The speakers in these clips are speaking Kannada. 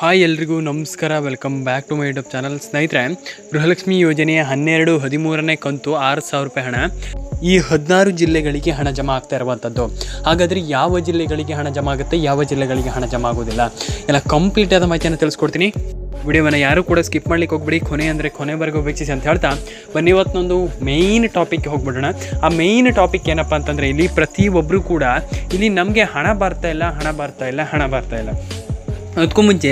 ಹಾಯ್ ಎಲ್ರಿಗೂ, ನಮಸ್ಕಾರ. Welcome back to my YouTube channel ಸ್ನೇಹಿತರೆ, ಗೃಹಲಕ್ಷ್ಮಿ ಯೋಜನೆಯ ಹನ್ನೆರಡು, ಹದಿಮೂರನೇ ಕಂತು ಆರು ಸಾವಿರ ರೂಪಾಯಿ ಹಣ. ಈ ಹದಿನಾರು ಜಿಲ್ಲೆಗಳಿಗೆ ಹಣ ಜಮಾ ಆಗ್ತಾ ಇರುವಂಥದ್ದು ಹಾಗಾದರೆ ಯಾವ ಜಿಲ್ಲೆಗಳಿಗೆ ಹಣ ಜಮಾ ಆಗುತ್ತೆ? ಯಾವ ಜಿಲ್ಲೆಗಳಿಗೆ ಹಣ ಜಮಾ ಆಗೋದಿಲ್ಲ? ಎಲ್ಲ ಕಂಪ್ಲೀಟ್ ಆದ ಮಾಹಿತಿಯನ್ನು ತಿಳಿಸ್ಕೊಡ್ತೀನಿ. ವಿಡಿಯೋವನ್ನು ಯಾರು ಕೂಡ ಸ್ಕಿಪ್ ಮಾಡ್ಲಿಕ್ಕೆ ಹೋಗ್ಬಿಡಿ. ಕೊನೆ ಅಂದರೆ ಕೊನೆವರೆಗೂ ವೀಕ್ಷಿಸಿ ಅಂತ ಹೇಳ್ತಾ, ಬನ್ನಿ ಇವತ್ತಿನೊಂದು ಮೇಯ್ನ್ ಟಾಪಿಕ್ಗೆ ಹೋಗ್ಬಿಡೋಣ. ಆ ಮೇಯ್ನ್ ಟಾಪಿಕ್ ಏನಪ್ಪ ಅಂತಂದರೆ ಇಲ್ಲಿ ಪ್ರತಿಯೊಬ್ಬರು ಕೂಡ, ಇಲ್ಲಿ ನಮಗೆ ಹಣ ಬರ್ತಾ ಇಲ್ಲ, ಹಣ ಬರ್ತಾ ಇಲ್ಲ, ಹಣ ಬರ್ತಾ ಇಲ್ಲ. ಅದಕ್ಕೂ ಮುಂಚೆ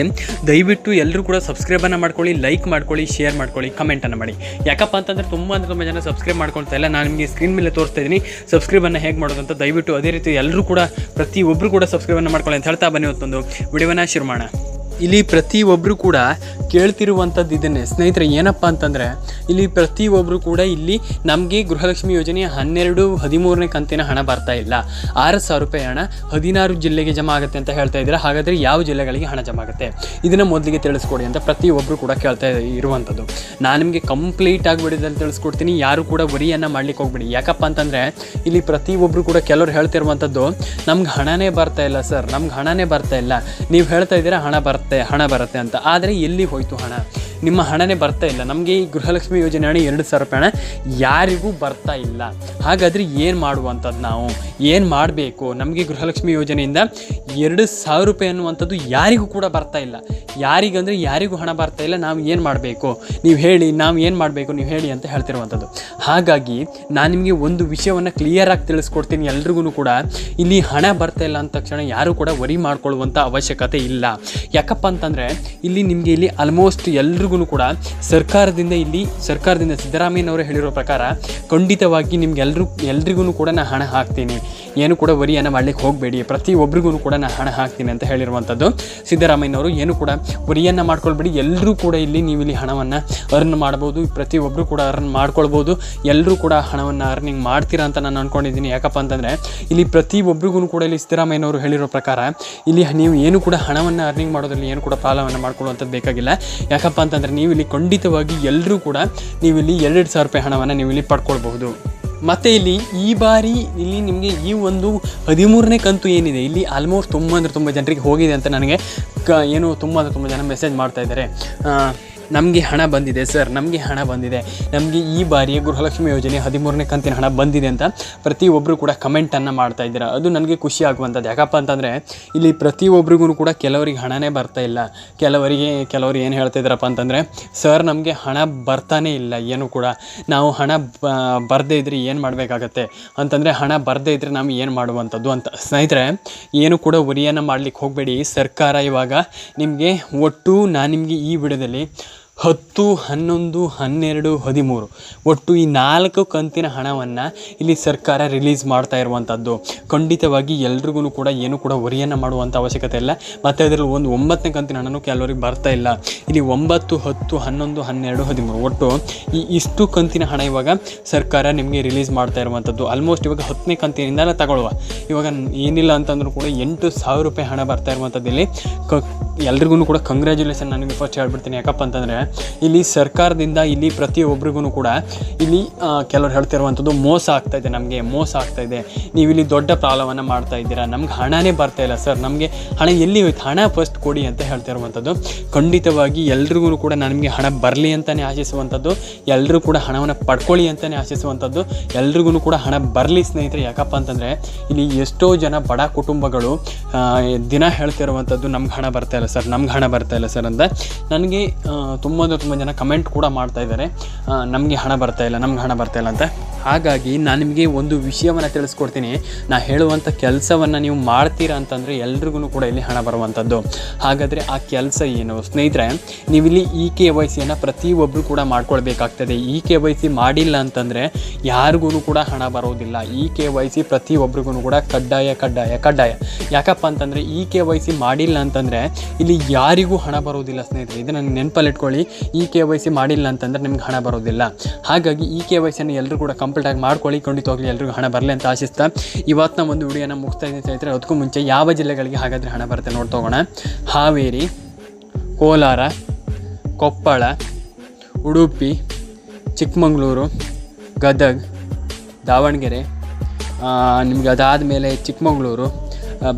ದಯವಿಟ್ಟು ಎಲ್ಲರೂ ಕೂಡ ಸಬ್ಸ್ಕ್ರೈಬನ್ನು ಮಾಡ್ಕೊಳ್ಳಿ, ಲೈಕ್ ಮಾಡ್ಕೊಳ್ಳಿ, ಶೇರ್ ಮಾಡ್ಕೊಳ್ಳಿ, ಕಮೆಂಟನ್ನು ಮಾಡಿ. ಯಾಕಪ್ಪ ಅಂತಂದರೆ ತುಂಬ ಅಂದರೆ ತುಂಬ ಜನ ಸಬ್ಸ್ಕ್ರೈಬ್ ಮಾಡ್ಕೊಳ್ತಾ ಇಲ್ಲ. ನಾನು ನಿಮಗೆ ಸ್ಕ್ರೀನ್ ಮೇಲೆ ತೋರಿಸ್ತಾ ಇದ್ದೀನಿ. ಸಬ್ಸ್ಕ್ರೈಬನ್ನು ಹೇಗೆ ಮಾಡೋದು ಅಂತ ದಯವಿಟ್ಟು ಅದೇ ರೀತಿ ಎಲ್ಲರೂ ಕೂಡ ಪ್ರತಿಯೊಬ್ಬರು ಕೂಡ ಸಬ್ಸ್ಕ್ರೈಬನ್ನು ಮಾಡ್ಕೊಳ್ಳಿ ಅಂತ ಹೇಳ್ತಾ ಬನ್ನಿ ಇವತ್ತೊಂದು ವಿಡಿಯೋನ ಶುರು ಮಾಡೋಣ. ಇಲ್ಲಿ ಪ್ರತಿಯೊಬ್ಬರು ಕೂಡ ಕೇಳ್ತಿರುವಂಥದ್ದು ಇದನ್ನೇ. ಸ್ನೇಹಿತರೆ, ಏನಪ್ಪ ಅಂತಂದರೆ, ಇಲ್ಲಿ ಪ್ರತಿಯೊಬ್ಬರು ಕೂಡ ಇಲ್ಲಿ ನಮಗೆ ಗೃಹಲಕ್ಷ್ಮಿ ಯೋಜನೆ ಹನ್ನೆರಡು, ಹದಿಮೂರನೇ ಕಂತಿನ ಹಣ ಬರ್ತಾ ಇಲ್ಲ. ಆರು ಸಾವಿರ ರೂಪಾಯಿ ಹಣ ಹದಿನಾರು ಜಿಲ್ಲೆಗೆ ಜಮಾ ಆಗುತ್ತೆ ಅಂತ ಹೇಳ್ತಾ ಇದ್ದಾರೆ. ಹಾಗಾದರೆ ಯಾವ ಜಿಲ್ಲೆಗಳಿಗೆ ಹಣ ಜಮಾ ಆಗುತ್ತೆ? ಇದನ್ನು ಮೊದಲಿಗೆ ತಿಳಿಸ್ಕೊಡಿ ಅಂತ ಪ್ರತಿಯೊಬ್ಬರು ಕೂಡ ಕೇಳ್ತಾ ಇರುವಂಥದ್ದು. ನಾನು ನಿಮಗೆ ಕಂಪ್ಲೀಟ್ ಆಗಿಬಿಡಿದಲ್ಲಿ ತಿಳಿಸ್ಕೊಡ್ತೀನಿ. ಯಾರು ಕೂಡ ವರಿಯನ್ನು ಮಾಡ್ಲಿಕ್ಕೆ ಹೋಗ್ಬಿಡಿ. ಯಾಕಪ್ಪ ಅಂತಂದರೆ, ಇಲ್ಲಿ ಪ್ರತಿಯೊಬ್ಬರು ಕೂಡ ಕೆಲವರು ಹೇಳ್ತಿರುವಂಥದ್ದು, ನಮ್ಗೆ ಹಣನೇ ಬರ್ತಾ ಇಲ್ಲ ಸರ್. ನಮ್ಗೆ ಹಣನೇ ಬರ್ತಾ ಇಲ್ಲ. ನೀವು ಹೇಳ್ತಾ ಇದ್ದೀರಾ, ಹಣ ಬರುತ್ತೆ ಹಣ ಬರುತ್ತೆ ಅಂತ. ಆದರೆ ಎಲ್ಲಿ ಹೋಯಿತು ಹಣ? ನಿಮ್ಮ ಹಣನೇ ಬರ್ತಾ ಇಲ್ಲ. ನಮಗೆ ಈ ಗೃಹಲಕ್ಷ್ಮಿ ಯೋಜನೆ ಹಣ ಎರಡು ಸಾವಿರ ರೂಪಾಯಿ ಹಣ ಯಾರಿಗೂ ಬರ್ತಾ ಇಲ್ಲ. ಹಾಗಾದರೆ ಏನು ಮಾಡುವಂಥದ್ದು ನಾವು? ಏನು ಮಾಡಬೇಕು? ನಮಗೆ ಗೃಹಲಕ್ಷ್ಮಿ ಯೋಜನೆಯಿಂದ ಎರಡು ಸಾವಿರ ರೂಪಾಯಿ ಅನ್ನುವಂಥದ್ದು ಯಾರಿಗೂ ಕೂಡ ಬರ್ತಾ ಇಲ್ಲ. ಯಾರಿಗಂದರೆ ಯಾರಿಗೂ ಹಣ ಬರ್ತಾ ಇಲ್ಲ. ನಾವು ಏನು ಮಾಡಬೇಕು? ನೀವು ಹೇಳಿ, ನಾವು ಏನು ಮಾಡಬೇಕು? ನೀವು ಹೇಳಿ ಅಂತ ಹೇಳ್ತಿರುವಂಥದ್ದು. ಹಾಗಾಗಿ ನಾನು ನಿಮಗೆ ಒಂದು ವಿಷಯವನ್ನು ಕ್ಲಿಯರಾಗಿ ತಿಳಿಸ್ಕೊಡ್ತೀನಿ ಎಲ್ರಿಗೂ ಕೂಡ. ಇಲ್ಲಿ ಹಣ ಬರ್ತಾ ಇಲ್ಲ ಅಂದ ತಕ್ಷಣ ಯಾರು ಕೂಡ ವರಿ ಮಾಡ್ಕೊಳ್ಳುವಂಥ ಅವಶ್ಯಕತೆ ಇಲ್ಲ. ಯಾಕಪ್ಪ ಅಂತಂದರೆ ಇಲ್ಲಿ ನಿಮಗೆ ಇಲ್ಲಿ ಆಲ್ಮೋಸ್ಟ್ ಎಲ್ರಿಗೂ ಕೂಡ ಸರ್ಕಾರದಿಂದ ಇಲ್ಲಿ ಸರ್ಕಾರದಿಂದ ಸಿದ್ದರಾಮಯ್ಯನವರು ಹೇಳಿರೋ ಪ್ರಕಾರ ಖಂಡಿತವಾಗಿ ನಿಮ್ಗೆ ಎಲ್ಲರೂ ಎಲ್ರಿಗೂ ಕೂಡ ನಾನು ಹಣ ಹಾಕ್ತೀನಿ. ಏನು ಕೂಡ ವರಿಯನ್ನು ಮಾಡ್ಲಿಕ್ಕೆ ಹೋಗಬೇಡಿ. ಪ್ರತಿ ಪ್ರತಿಯೊಬ್ಬರಿಗೂ ಕೂಡ ನಾನು ಹಣ ಹಾಕ್ತೀನಿ ಅಂತ ಹೇಳಿರುವಂಥದ್ದು ಸಿದ್ದರಾಮಯ್ಯನವರು. ಏನು ಕೂಡ ವರಿಯನ್ನು ಮಾಡ್ಕೊಳ್ಬೇಡಿ. ಎಲ್ಲರೂ ಕೂಡ ಇಲ್ಲಿ ನೀವು ಇಲ್ಲಿ ಹಣವನ್ನು ಅರ್ನ್ ಮಾಡ್ಬೋದು. ಪ್ರತಿಯೊಬ್ಬರು ಕೂಡ ಅರ್ನ್ ಮಾಡ್ಕೊಳ್ಬೋದು. ಎಲ್ಲರೂ ಕೂಡ ಹಣವನ್ನು ಅರ್ನಿಂಗ್ ಮಾಡ್ತೀರಾ ಅಂತ ನಾನು ಅಂದ್ಕೊಂಡಿದ್ದೀನಿ ಯಾಕಪ್ಪ ಅಂತಂದರೆ ಇಲ್ಲಿ ಪ್ರತಿ ಪ್ರತಿಯೊಬ್ಬರಿಗೂ ಕೂಡ ಇಲ್ಲಿ ಸಿದ್ದರಾಮಯ್ಯನವರು ಹೇಳಿರೋ ಪ್ರಕಾರ ಇಲ್ಲಿ ನೀವು ಏನು ಕೂಡ ಹಣವನ್ನು ಅರ್ನಿಂಗ್ ಮಾಡೋದ್ರಲ್ಲಿ ಏನು ಕೂಡ ಪ್ರಾಬ್ಲಮನ್ನು ಮಾಡ್ಕೊಳ್ಳುವಂಥದ್ದು ಬೇಕಾಗಿಲ್ಲ. ಯಾಕಪ್ಪ ಅಂತಂದರೆ ನೀವು ಇಲ್ಲಿ ಖಂಡಿತವಾಗಿ ಎಲ್ಲರೂ ಕೂಡ ನೀವು ಇಲ್ಲಿ ಎರಡು ಸಾವಿರ ರೂಪಾಯಿ ಹಣವನ್ನು ನೀವು ಇಲ್ಲಿ ಪಡ್ಕೊಳ್ಬಹುದು. ಮತ್ತು ಇಲ್ಲಿ ಈ ಬಾರಿ ಇಲ್ಲಿ ನಿಮಗೆ ಈ ಒಂದು ಹದಿಮೂರನೇ ಕಂತು ಏನಿದೆ? ಇಲ್ಲಿ ಆಲ್ಮೋಸ್ಟ್ ತುಂಬ ಅಂದರೆ ತುಂಬ ಜನರಿಗೆ ಹೋಗಿದೆ ಅಂತ ನನಗೆ ಏನು ತುಂಬ ಅಂದರೆ ತುಂಬ ಜನ ಮೆಸೇಜ್ ಮಾಡ್ತಾ ಇದ್ದಾರೆ. ನಮಗೆ ಹಣ ಬಂದಿದೆ, ಸರ್. ನಮಗೆ ಹಣ ಬಂದಿದೆ. ನಮಗೆ ಈ ಬಾರಿ ಗೃಹಲಕ್ಷ್ಮಿ ಯೋಜನೆ ಹದಿಮೂರನೇ ಕಂತಿನ ಹಣ ಬಂದಿದೆ ಅಂತ ಪ್ರತಿಯೊಬ್ಬರು ಕೂಡ ಕಮೆಂಟನ್ನು ಮಾಡ್ತಾ ಇದ್ದೀರಾ? ಅದು ನನಗೆ ಖುಷಿ ಆಗುವಂಥದ್ದು. ಯಾಕಪ್ಪ ಅಂತಂದರೆ, ಇಲ್ಲಿ ಪ್ರತಿಯೊಬ್ಬರಿಗೂ ಕೂಡ ಕೆಲವರಿಗೆ ಹಣನೇ ಬರ್ತಾ ಇಲ್ಲ. ಕೆಲವರಿಗೆ, ಕೆಲವರು ಏನು ಹೇಳ್ತಾ ಇದ್ದಾರಪ್ಪ ಅಂತಂದರೆ, ಸರ್, ನಮಗೆ ಹಣ ಬರ್ತಾನೇ ಇಲ್ಲ. ಏನು ಕೂಡ ನಾವು ಹಣ ಬರದೇ ಇದ್ರೆ ಏನು ಮಾಡಬೇಕಾಗತ್ತೆ? ಅಂತಂದರೆ, ಹಣ ಬರದೇ ಇದ್ದರೆ ನಾವು ಏನು ಮಾಡುವಂಥದ್ದು? ಅಂತ. ಸ್ನೇಹಿತರೆ, ಏನು ಕೂಡ ಉರಿಯನ್ನು ಮಾಡಲಿಕ್ಕೆ ಹೋಗಬೇಡಿ. ಸರ್ಕಾರ ಇವಾಗ ನಿಮಗೆ ಒಟ್ಟು ನಾನು ನಿಮಗೆ ಈ ವಿಡಿಯೋದಲ್ಲಿ ಹತ್ತು, ಹನ್ನೊಂದು, ಹನ್ನೆರಡು, ಹದಿಮೂರು. ಒಟ್ಟು ಈ ನಾಲ್ಕು ಕಂತಿನ ಹಣವನ್ನು ಇಲ್ಲಿ ಸರ್ಕಾರ ರಿಲೀಸ್ ಮಾಡ್ತಾ ಇರುವಂಥದ್ದು ಖಂಡಿತವಾಗಿ ಎಲ್ರಿಗೂ ಕೂಡ ಏನು ಕೂಡ ವರಿಯನ್ನು ಮಾಡುವಂಥ ಅವಶ್ಯಕತೆ ಇಲ್ಲ. ಮತ್ತು ಅದರಲ್ಲಿ ಒಂದು ಒಂಬತ್ತನೇ ಕಂತಿನ ಹಣನೂ ಕೆಲವರಿಗೆ ಬರ್ತಾ ಇಲ್ಲ. ಇಲ್ಲಿ ಒಂಬತ್ತು, ಹತ್ತು, ಹನ್ನೊಂದು, ಹನ್ನೆರಡು, ಹದಿಮೂರು. ಒಟ್ಟು ಈ ಇಷ್ಟು ಕಂತಿನ ಹಣ ಇವಾಗ ಸರ್ಕಾರ ನಿಮಗೆ ರಿಲೀಸ್ ಮಾಡ್ತಾ ಇರುವಂಥದ್ದು ಆಲ್ಮೋಸ್ಟ್ ಇವಾಗ ಹತ್ತನೇ ಕಂತಿನಿಂದ ತಗೊಳ್ಳುವ. ಇವಾಗ ಏನಿಲ್ಲ ಅಂತಂದ್ರೂ ಕೂಡ ಎಂಟು ಸಾವಿರ ರೂಪಾಯಿ ಹಣ ಬರ್ತಾ ಇರುವಂಥದ್ದು ಇಲ್ಲಿ ಕ ಎಲ್ರಿಗೂ ಕೂಡ ಕಂಗ್ರ್ಯಾಚುಲೇಷನ್ ನನಗೆ ಫಸ್ಟ್ ಹೇಳ್ಬಿಡ್ತೀನಿ. ಯಾಕಪ್ಪ ಅಂತಂದರೆ, ಇಲ್ಲಿ ಸರ್ಕಾರದಿಂದ ಇಲ್ಲಿ ಪ್ರತಿಯೊಬ್ಬರಿಗೂ ಕೂಡ ಇಲ್ಲಿ ಕೆಲವರು ಹೇಳ್ತಿರುವಂಥದ್ದು ಮೋಸ ಆಗ್ತಾ ಇದೆ ನಮಗೆ, ಮೋಸ ಆಗ್ತಾ ನೀವು ಇಲ್ಲಿ ದೊಡ್ಡ ಪ್ರಾಬ್ಲಮನ್ನು ಮಾಡ್ತಾ ಇದ್ದೀರಾ. ನಮ್ಗೆ ಹಣನೇ ಬರ್ತಾ ಇಲ್ಲ ಸರ್. ನಮಗೆ ಹಣ ಎಲ್ಲಿ ಹೋಯ್ತು? ಹಣ ಫಸ್ಟ್ ಕೊಡಿ ಅಂತ ಹೇಳ್ತಿರುವಂಥದ್ದು. ಖಂಡಿತವಾಗಿ ಎಲ್ರಿಗೂ ಕೂಡ ನನಗೆ ಹಣ ಬರಲಿ ಅಂತಲೇ ಆಶಿಸುವಂಥದ್ದು. ಎಲ್ಲರೂ ಕೂಡ ಹಣವನ್ನು ಪಡ್ಕೊಳ್ಳಿ ಅಂತಲೇ ಆಶಿಸುವಂಥದ್ದು. ಎಲ್ರಿಗೂ ಕೂಡ ಹಣ ಬರಲಿ ಸ್ನೇಹಿತರೆ. ಯಾಕಪ್ಪ ಅಂತಂದರೆ, ಇಲ್ಲಿ ಎಷ್ಟೋ ಜನ ಬಡ ಕುಟುಂಬಗಳು ದಿನ ಹೇಳ್ತಿರುವಂಥದ್ದು ನಮ್ಗೆ ಹಣ ಬರ್ತಾ ಇಲ್ಲ ಸರ್, ನಮ್ಗೆ ಹಣ ಬರ್ತಾ ಇಲ್ಲ ಸರ್ ಅಂತ ನನಗೆ ತುಂಬ ಅಂದರೆ ತುಂಬ ಜನ ಕಮೆಂಟ್ ಕೂಡ ಮಾಡ್ತಾ ಇದ್ದಾರೆ. ನಮಗೆ ಹಣ ಬರ್ತಾ ಇಲ್ಲ, ನಮ್ಗೆ ಹಣ ಬರ್ತಾ ಇಲ್ಲ ಅಂತ. ಹಾಗಾಗಿ ನಾನು ನಿಮಗೆ ಒಂದು ವಿಷಯವನ್ನು ತಿಳಿಸ್ಕೊಡ್ತೀನಿ. ನಾ ಹೇಳುವಂಥ ಕೆಲಸವನ್ನು ನೀವು ಮಾಡ್ತೀರಾ ಅಂತಂದರೆ ಎಲ್ರಿಗೂ ಕೂಡ ಇಲ್ಲಿ ಹಣ ಬರುವಂಥದ್ದು ಹಾಗಾದರೆ ಆ ಕೆಲಸ ಏನು? ಸ್ನೇಹಿತರೆ, ನೀವಿಲ್ಲಿ ಇ ಕೆ ವೈ ಸಿಯನ್ನು ಪ್ರತಿಯೊಬ್ಬರು ಕೂಡ ಮಾಡ್ಕೊಳ್ಬೇಕಾಗ್ತದೆ. ಇ ಕೆ ವೈ ಸಿ ಮಾಡಿಲ್ಲ ಅಂತಂದರೆ ಯಾರಿಗೂ ಕೂಡ ಹಣ ಬರೋದಿಲ್ಲ. ಇ ಕೆ ವೈ ಸಿ ಪ್ರತಿಯೊಬ್ಬರಿಗೂ ಕೂಡ ಕಡ್ಡಾಯ ಕಡ್ಡಾಯ ಕಡ್ಡಾಯ. ಯಾಕಪ್ಪ ಅಂತಂದರೆ ಇ ಕೆ ವೈ ಸಿ ಮಾಡಿಲ್ಲ ಅಂತಂದರೆ ಇಲ್ಲಿ ಯಾರಿಗೂ ಹಣ ಬರೋದಿಲ್ಲ ಸ್ನೇಹಿತರೆ, ಇದನ್ನು ನೆನಪಲ್ಲಿ ಇಟ್ಕೊಳ್ಳಿ ಇ ಕೆ ವೈ ಸಿ ಮಾಡಿಲ್ಲ ಅಂತಂದರೆ ನಿಮ್ಗೆ ಹಣ ಬರೋದಿಲ್ಲ ಹಾಗಾಗಿ ಈ ಕೆ ವೈ ಸಿಯನ್ನು ಎಲ್ಲರೂ ಕೂಡ ಕಂಪ್ಲೀಟಾಗಿ ಮಾಡ್ಕೊಳ್ಳಿ ಖಂಡಿತವಾಗ್ಲಿ ಎಲ್ರಿಗೂ ಹಣ ಬರಲಿ ಅಂತ ಆಶಿಸ್ತಾ. ಇವತ್ತಿನ ಒಂದು ವಿಡಿಯೋನ ಮುಗಿಸ್ತಾ ಇದ್ದೀನಿ ಸ್ನೇಹಿತರೆ, ಅದಕ್ಕೂ ಮುಂಚೆ ಯಾವ ಜಿಲ್ಲೆಗಳಿಗೆ ಹಾಗಾದರೆ ಹಣ ಬರುತ್ತೆ ನೋಡ್ತೋಗೋಣ ಹಾವೇರಿ, ಕೋಲಾರ, ಕೊಪ್ಪಳ, ಉಡುಪಿ, ಚಿಕ್ಕಮಗಳೂರು, ಗದಗ್, ದಾವಣಗೆರೆ ನಿಮಗೆ ಅದಾದ ಮೇಲೆ ಚಿಕ್ಕಮಗಳೂರು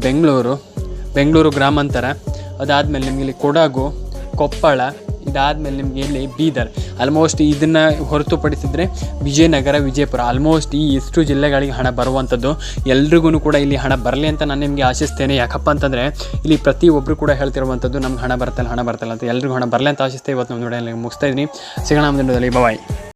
ಬೆಂಗಳೂರು ಬೆಂಗಳೂರು ಗ್ರಾಮಾಂತರ ಅದಾದಮೇಲೆ ನಿಮಗೆ ಇಲ್ಲಿ ಕೊಡಗು, ಕೊಪ್ಪಳ, ಇದಾದಮೇಲೆ ನಿಮಗೆ ಇಲ್ಲಿ ಬೀದರ್. ಆಲ್ಮೋಸ್ಟ್ ಇದನ್ನು ಹೊರತುಪಡಿಸಿದರೆ ವಿಜಯನಗರ, ವಿಜಯಪುರ. ಆಲ್ಮೋಸ್ಟ್ ಈ ಇಷ್ಟು ಜಿಲ್ಲೆಗಳಿಗೆ ಹಣ ಬರುವಂಥದ್ದು. ಎಲ್ರಿಗೂ ಕೂಡ ಇಲ್ಲಿ ಹಣ ಬರಲಿ ಅಂತ ನಾನು ನಿಮಗೆ ಆಶಿಸ್ತೇನೆ. ಯಾಕಪ್ಪ ಅಂತಂದರೆ ಇಲ್ಲಿ ಪ್ರತಿಯೊಬ್ಬರು ಕೂಡ ಹೇಳ್ತಿರುವಂಥದ್ದು ನಮ್ಗೆ ಹಣ ಬರ್ತಲ್ಲ ಹಣ ಬರ್ತಲ್ಲ ಅಂತ. ಎಲ್ರಿಗೂ ಹಣ ಬರಲಿ ಅಂತ ಆಶಿಸ್ತೇವೆ ಇವತ್ತು ನಮ್ಮ ನೋಡಿ ಮುಗಿಸ್ತಾ ಇದ್ದೀನಿ. ಸಿಗೋಣ ಮುಂದಿನ ಬಾಯ್